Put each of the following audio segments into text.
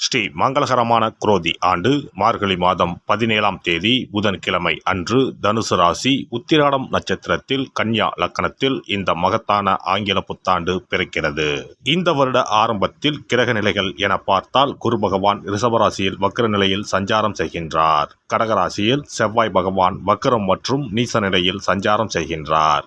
ஸ்ரீ மங்களகரமான குரோதி ஆண்டு மார்கழி மாதம் பதினேழாம் தேதி புதன்கிழமை அன்று தனுசு ராசி உத்திராடம் நட்சத்திரத்தில் கன்யா லக்கணத்தில் இந்த மகத்தான ஆங்கில புத்தாண்டு பிறக்கிறது. இந்த வருட ஆரம்பத்தில் கிரக நிலைகள் என பார்த்தால் குரு பகவான் ரிஷபராசியில் வக்ர நிலையில் சஞ்சாரம் செய்கின்றார். கடகராசியில் செவ்வாய் பகவான் வக்ரம் மற்றும் நீச நிலையில் சஞ்சாரம் செய்கின்றார்.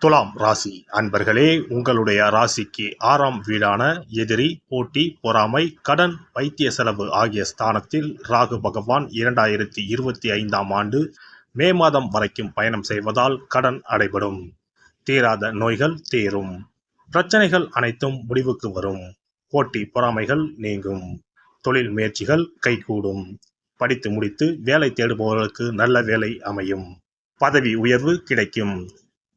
துலாம் ராசி அன்பர்களே உங்களுடைய ராசிக்கு ஆறாம் வீடான எதிரி போட்டி பொறாமை கடன் வைத்திய செலவு ஆகிய ஸ்தானத்தில் ராகு பகவான் இரண்டாயிரத்தி இருபத்தி ஐந்தாம் ஆண்டு மே மாதம் வரைக்கும் பயணம் செய்வதால் கடன் அடைபடும். தீராத நோய்கள் தீரும். பிரச்சனைகள் அனைத்தும் முடிவுக்கு வரும். போட்டி பொறாமைகள் நீங்கும். தொழில் முயற்சிகள் கைகூடும். படித்து முடித்து வேலை தேடுபவர்களுக்கு நல்ல வேலை அமையும். பதவி உயர்வு கிடைக்கும்.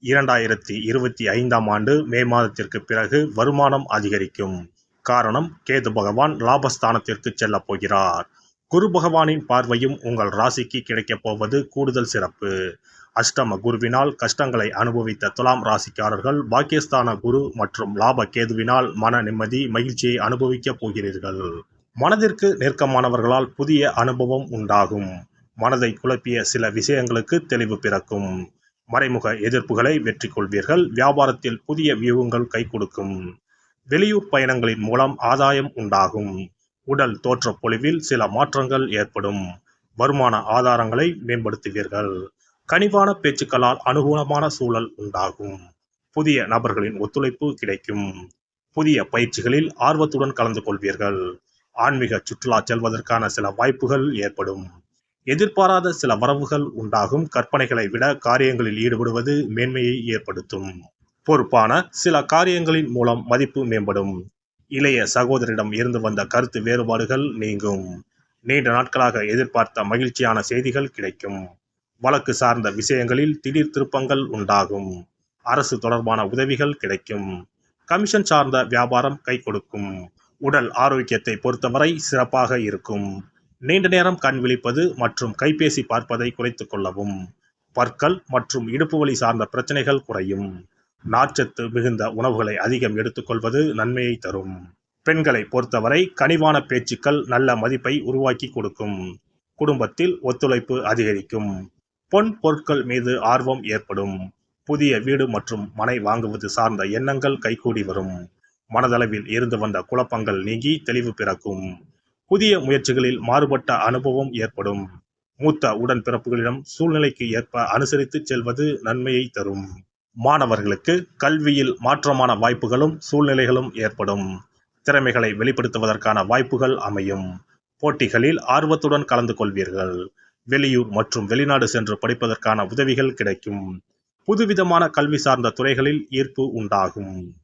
இரண்டாயிரத்தி இருபத்தி ஐந்தாம் ஆண்டு மே மாதத்திற்கு பிறகு வருமானம் அதிகரிக்கும். காரணம் கேது பகவான் லாபஸ்தானத்திற்கு செல்லப் போகிறார். குரு பகவானின் பார்வையும் உங்கள் ராசிக்கு கிடைக்கப் போவது கூடுதல் சிறப்பு. அஷ்டம குருவினால் கஷ்டங்களை அனுபவித்த துலாம் ராசிக்காரர்கள் பாக்கியஸ்தான குரு மற்றும் லாப கேதுவினால் மன நிம்மதி மகிழ்ச்சியை அனுபவிக்கப் போகிறீர்கள். மனதிற்கு நெருக்கமானவர்களால் புதிய அனுபவம் உண்டாகும். மனதை குழப்பிய சில விஷயங்களுக்கு தெளிவு பிறக்கும். மறைமுக எதிர்ப்புகளை வெற்றி கொள்வீர்கள் வியாபாரத்தில் புதிய வியூகங்கள் கை கொடுக்கும். வெளியூர் பயணங்களின் மூலம் ஆதாயம் உண்டாகும். உடல் தோற்ற பொலிவில் சில மாற்றங்கள் ஏற்படும். வருமான ஆதாரங்களை மேம்படுத்துவீர்கள். கனிவான பேச்சுக்களால் அனுகூலமான சூழல் உண்டாகும். புதிய நபர்களின் ஒத்துழைப்பு கிடைக்கும். புதிய பயிற்சிகளில் ஆர்வத்துடன் கலந்து கொள்வீர்கள். ஆன்மீக சுற்றுலா செல்வதற்கான சில வாய்ப்புகள் ஏற்படும். எதிர்பாராத சில வரவுகள் உண்டாகும். கற்பனைகளை விட காரியங்களில் ஈடுபடுவது மேன்மையை ஏற்படுத்தும். பொறுப்பான சில காரியங்களின் மூலம் மதிப்பு மேம்படும். இளைய சகோதரிடம் இருந்து வந்த கருத்து வேறுபாடுகள் நீங்கும். நீண்ட நாட்களாக எதிர்பார்த்த மகிழ்ச்சியான செய்திகள் கிடைக்கும். வழக்கு சார்ந்த விஷயங்களில் திடீர் திருப்பங்கள் உண்டாகும். அரசு தொடர்பான உதவிகள் கிடைக்கும். கமிஷன் சார்ந்த வியாபாரம் கை கொடுக்கும். உடல் ஆரோக்கியத்தை பொறுத்தவரை சிறப்பாக இருக்கும். நீண்ட நேரம் கண் விழிப்பது மற்றும் கைபேசி பார்ப்பதை குறைத்துக் கொள்ளவும். பற்கள் மற்றும் இடுப்பு வலி சார்ந்த பிரச்சனைகள் குறையும். நார்ச்சத்து மிகுந்த உணவுகளை அதிகம் எடுத்துக்கொள்வது நன்மையை தரும். பெண்களை பொறுத்தவரை கனிவான பேச்சுக்கள் நல்ல மதிப்பை உருவாக்கி கொடுக்கும். குடும்பத்தில் ஒத்துழைப்பு அதிகரிக்கும். பொன் பொருட்கள் மீது ஆர்வம் ஏற்படும். புதிய வீடு மற்றும் மனை வாங்குவது சார்ந்த எண்ணங்கள் கைகூடி வரும். மனதளவில் இருந்து வந்த குழப்பங்கள் நீங்கி தெளிவு பிறக்கும். புதிய முயற்சிகளில் மாறுபட்ட அனுபவம் ஏற்படும். மூத்த உடன்பிறப்புகளிடம் சூழ்நிலைக்கு ஏற்ப அனுசரித்து செல்வது நன்மையை தரும். மாணவர்களுக்கு கல்வியில் மாற்றமான வாய்ப்புகளும் சூழ்நிலைகளும் ஏற்படும். திறமைகளை வெளிப்படுத்துவதற்கான வாய்ப்புகள் அமையும். போட்டிகளில் ஆர்வத்துடன் கலந்து கொள்வீர்கள். வெளியூர் மற்றும் வெளிநாடு சென்று படிப்பதற்கான உதவிகள் கிடைக்கும். புதுவிதமான கல்வி சார்ந்த துறைகளில் ஈர்ப்பு உண்டாகும்.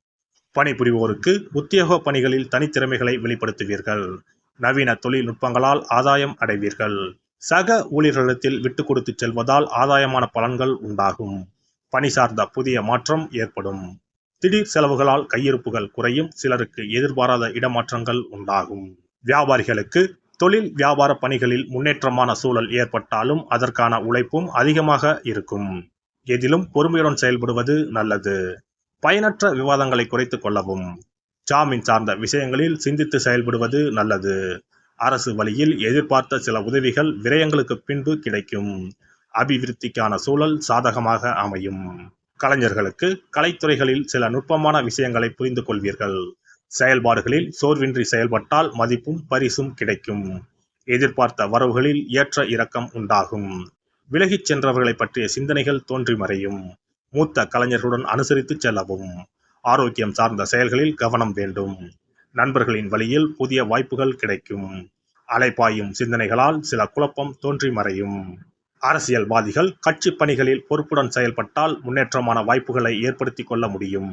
பணிபுரிவோருக்கு உத்தியோக பணிகளில் தனித்திறமைகளை வெளிப்படுத்துவீர்கள். நவீன தொழில்நுட்பங்களால் ஆதாயம் அடைவீர்கள். சக ஊழியர்களிடத்தில் விட்டு கொடுத்து செல்வதால் ஆதாயமான பலன்கள் உண்டாகும். பணி சார்ந்த புதிய மாற்றம் ஏற்படும். திடீர் செலவுகளால் கையிருப்புகள் குறையும் சிலருக்கு எதிர்பாராத இடமாற்றங்கள் உண்டாகும். வியாபாரிகளுக்கு தொழில் வியாபார பணிகளில் முன்னேற்றமான சூழல் ஏற்பட்டாலும் அதற்கான உழைப்பும் அதிகமாக இருக்கும். எதிலும் பொறுமையுடன் செயல்படுவது நல்லது. பயனற்ற விவாதங்களை குறைத்துக் கொள்ளவும். ஜாமீன் சார்ந்த விஷயங்களில் சிந்தித்து செயல்படுவது நல்லது. அரசு வழியில் எதிர்பார்த்த சில உதவிகள் விரயங்களுக்கு பின்பு கிடைக்கும். அபிவிருத்திக்கான சூழல் சாதகமாக அமையும். கலைஞர்களுக்கு கலைத்துறைகளில் சில நுட்பமான விஷயங்களை புரிந்து கொள்வீர்கள். செயல்பாடுகளில் சோர்வின்றி செயல்பட்டால் மதிப்பும் பரிசும் கிடைக்கும். எதிர்பார்த்த வரவுகளில் ஏற்ற இறக்கம் உண்டாகும். விலகிச் சென்றவர்களை பற்றிய சிந்தனைகள் தோன்றி மறையும். மூத்த கலைஞர்களுடன் அனுசரித்து செல்லவும். ஆரோக்கியம் சார்ந்த செயல்களில் கவனம் வேண்டும். நண்பர்களின் வழியில் புதிய வாய்ப்புகள் கிடைக்கும். அலைப்பாயும் சிந்தனைகளால் சில குழப்பம் தோன்றி மறையும். அரசியல்வாதிகள் கட்சி பணிகளில் பொறுப்புடன் செயல்பட்டால் முன்னேற்றமான வாய்ப்புகளை ஏற்படுத்தி கொள்ள முடியும்.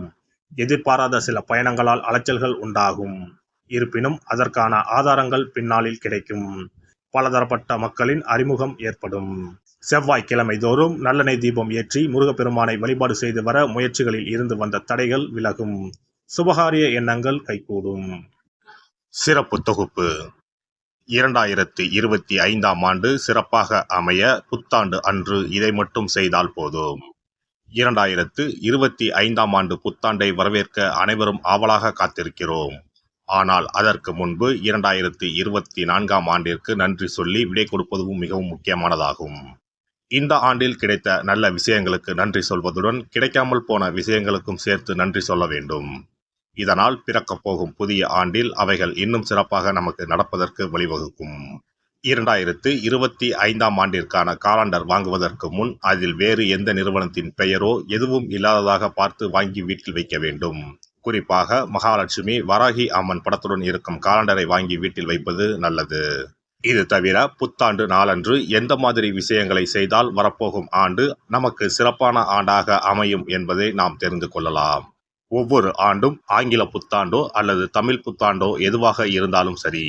எதிர்பாராத சில பயணங்களால் அலைச்சல்கள் உண்டாகும். இருப்பினும் அதற்கான ஆதாரங்கள் பின்னாளில் கிடைக்கும். பலதரப்பட்ட மக்களின் அறிமுகம் ஏற்படும். செவ்வாய்க்கிழமை தோறும் நல்லெண்ணெய் தீபம் ஏற்றி முருகப்பெருமானை வழிபாடு செய்து வர முயற்சிகளில் இருந்து வந்த தடைகள் விலகும். சுபகாரிய எண்ணங்கள் கைகூடும். சிறப்பு தொகுப்பு. இரண்டாயிரத்தி இருபத்தி ஐந்தாம் ஆண்டு சிறப்பாக அமைய புத்தாண்டு அன்று இதை மட்டும் செய்தால் போதும். இரண்டாயிரத்து இருபத்தி ஐந்தாம் ஆண்டு புத்தாண்டை வரவேற்க அனைவரும் ஆவலாக காத்திருக்கிறோம். ஆனால் அதற்கு முன்பு இரண்டாயிரத்தி இருபத்தி நான்காம் ஆண்டிற்கு நன்றி சொல்லி விடை கொடுப்பதும் மிகவும் முக்கியமானதாகும். இந்த ஆண்டில் கிடைத்த நல்ல விஷயங்களுக்கு நன்றி சொல்வதுடன் கிடைக்காமல் போன விஷயங்களுக்கும் சேர்த்து நன்றி சொல்ல வேண்டும். இதனால் பிறக்கப் போகும் புதிய ஆண்டில் அவைகள் இன்னும் சிறப்பாக நமக்கு நடப்பதற்கு வழிவகுக்கும். இரண்டாயிரத்து இருபத்தி ஐந்தாம் ஆண்டிற்கான காலண்டர் வாங்குவதற்கு முன் அதில் வேறு எந்த நிறுவனத்தின் பெயரோ எதுவும் இல்லாததாக பார்த்து வாங்கி வீட்டில் வைக்க வேண்டும். குறிப்பாக மகாலட்சுமி வராகி அம்மன் படத்துடன் இருக்கும் காலண்டரை வாங்கி வீட்டில் வைப்பது நல்லது. இது தவிர புத்தாண்டு நாளன்று எந்த மாதிரி விஷயங்களை செய்தால் வரப்போகும் ஆண்டு நமக்கு சிறப்பான ஆண்டாக அமையும் என்பதை நாம் தெரிந்து கொள்ளலாம். ஒவ்வொரு ஆண்டும் ஆங்கில புத்தாண்டோ அல்லது தமிழ் புத்தாண்டோ எதுவாக இருந்தாலும் சரி.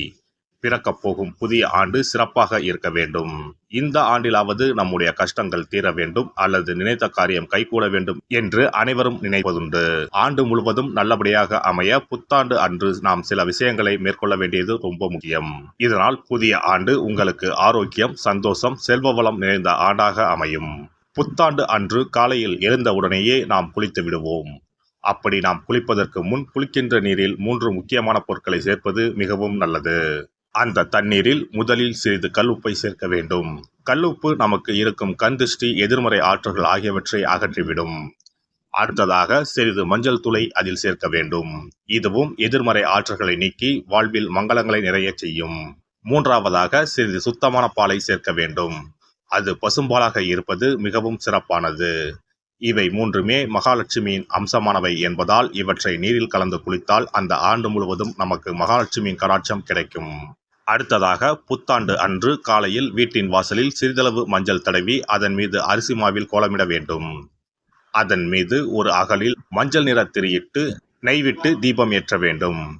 பிறக்கப் போகும் புதிய ஆண்டு சிறப்பாக இருக்க வேண்டும். இந்த ஆண்டிலாவது நம்முடைய கஷ்டங்கள் தீர வேண்டும் அல்லது நினைத்த காரியம் கைகூட வேண்டும் என்று அனைவரும் நினைப்பதுண்டு. ஆண்டு முழுவதும் நல்லபடியாக அமைய புத்தாண்டு அன்று நாம் சில விஷயங்களை மேற்கொள்ள வேண்டியது ரொம்ப முக்கியம். இதனால் புதிய ஆண்டு உங்களுக்கு ஆரோக்கியம் சந்தோஷம் செல்வ வளம் நிறைந்த ஆண்டாக அமையும். புத்தாண்டு அன்று காலையில் எழுந்தவுடனேயே நாம் குளித்து விடுவோம். அப்படி நாம் குளிப்பதற்கு முன் குளிக்கின்ற நீரில் மூன்று முக்கியமான பொருட்களை சேர்ப்பது மிகவும் நல்லது. அந்த தண்ணீரில் முதலில் சிறிது கல்லுப்பை சேர்க்க வேண்டும். கல்லுப்பு நமக்கு இருக்கும் கந்திஷ்டி எதிர்மறை ஆற்றல்கள் ஆகியவற்றை அகற்றிவிடும். அடுத்ததாக சிறிது மஞ்சள் துளை அதில் சேர்க்க வேண்டும். இதுவும் எதிர்மறை ஆற்றல்களை நீக்கி வாழ்வில் மங்களங்களை நிறைய செய்யும். மூன்றாவதாக சிறிது சுத்தமான பாலை சேர்க்க வேண்டும். அது பசும்பாலாக இருப்பது மிகவும் சிறப்பானது. இவை மூன்றுமே மகாலட்சுமியின் அம்சமானவை என்பதால் இவற்றை நீரில் கலந்து குளித்தால் அந்த ஆண்டு முழுவதும் நமக்கு மகாலட்சுமியின் கடாட்சம் கிடைக்கும். அடுத்ததாக புத்தாண்டு அன்று காலையில் வீட்டின் வாசலில் சிறிதளவு மஞ்சள் தடவி அதன் மீது அரிசி மாவில் கோலமிட வேண்டும். அதன் மீது ஒரு அகலில் மஞ்சள் நிற திரியிட்டு நெய்விட்டு தீபம் ஏற்ற வேண்டும்.